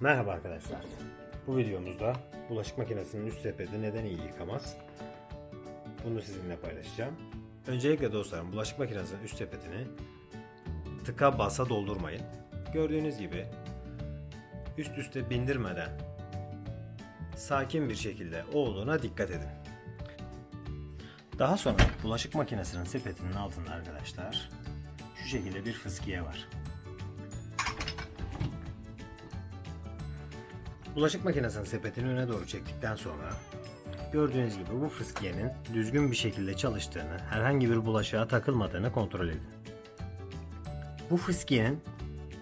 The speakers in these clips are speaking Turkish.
Merhaba arkadaşlar. Bu videomuzda bulaşık makinesinin üst sepeti neden iyi yıkamaz? Bunu sizinle paylaşacağım. Öncelikle dostlarım bulaşık makinesinin üst sepetini tıka basa doldurmayın. Gördüğünüz gibi üst üste bindirmeden sakin bir şekilde olduğuna dikkat edin. Daha sonra bulaşık makinesinin sepetinin altında arkadaşlar şu şekilde bir fıskiye var. Bulaşık makinesinin sepetini öne doğru çektikten sonra gördüğünüz gibi bu fıskiyenin düzgün bir şekilde çalıştığını, herhangi bir bulaşığa takılmadığını kontrol edin. Bu fıskiyenin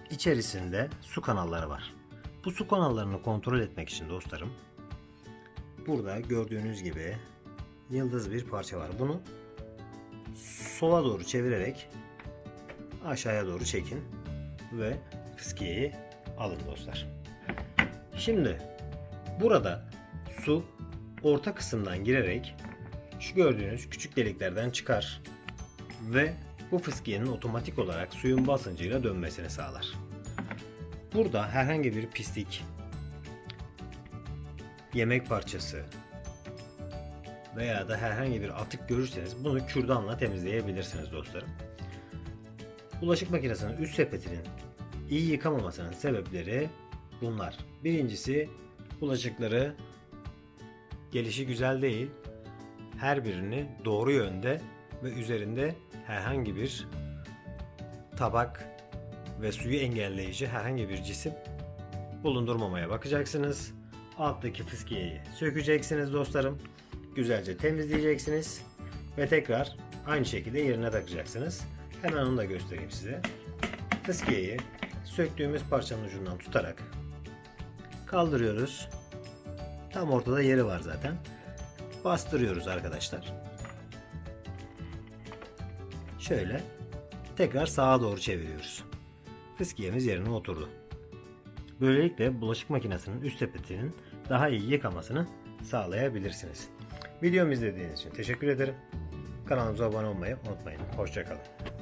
içerisinde su kanalları var. Bu su kanallarını kontrol etmek için dostlarım burada gördüğünüz gibi yıldız bir parça var. Bunu sola doğru çevirerek aşağıya doğru çekin ve fıskiyeyi alın dostlar. Şimdi burada su orta kısımdan girerek şu gördüğünüz küçük deliklerden çıkar ve bu fıskiyenin otomatik olarak suyun basıncıyla dönmesini sağlar. Burada herhangi bir pislik, yemek parçası veya da herhangi bir atık görürseniz bunu kürdanla temizleyebilirsiniz dostlarım. Bulaşık makinesinin üst sepetinin iyi yıkamamasının sebepleri bunlar. Birincisi bulaşıkları gelişi güzel değil. Her birini doğru yönde ve üzerinde herhangi bir tabak ve suyu engelleyici herhangi bir cisim bulundurmamaya bakacaksınız. Alttaki fıskiyeyi sökeceksiniz dostlarım. Güzelce temizleyeceksiniz ve tekrar aynı şekilde yerine takacaksınız. Hemen onu da göstereyim size. Fıskiyeyi söktüğümüz parçanın ucundan tutarak kaldırıyoruz. Tam ortada yeri var zaten. Bastırıyoruz arkadaşlar. Şöyle tekrar sağa doğru çeviriyoruz. Fıskiyemiz yerine oturdu. Böylelikle bulaşık makinesinin üst sepetinin daha iyi yıkamasını sağlayabilirsiniz. Videomu izlediğiniz için teşekkür ederim. Kanalımıza abone olmayı unutmayın. Hoşçakalın.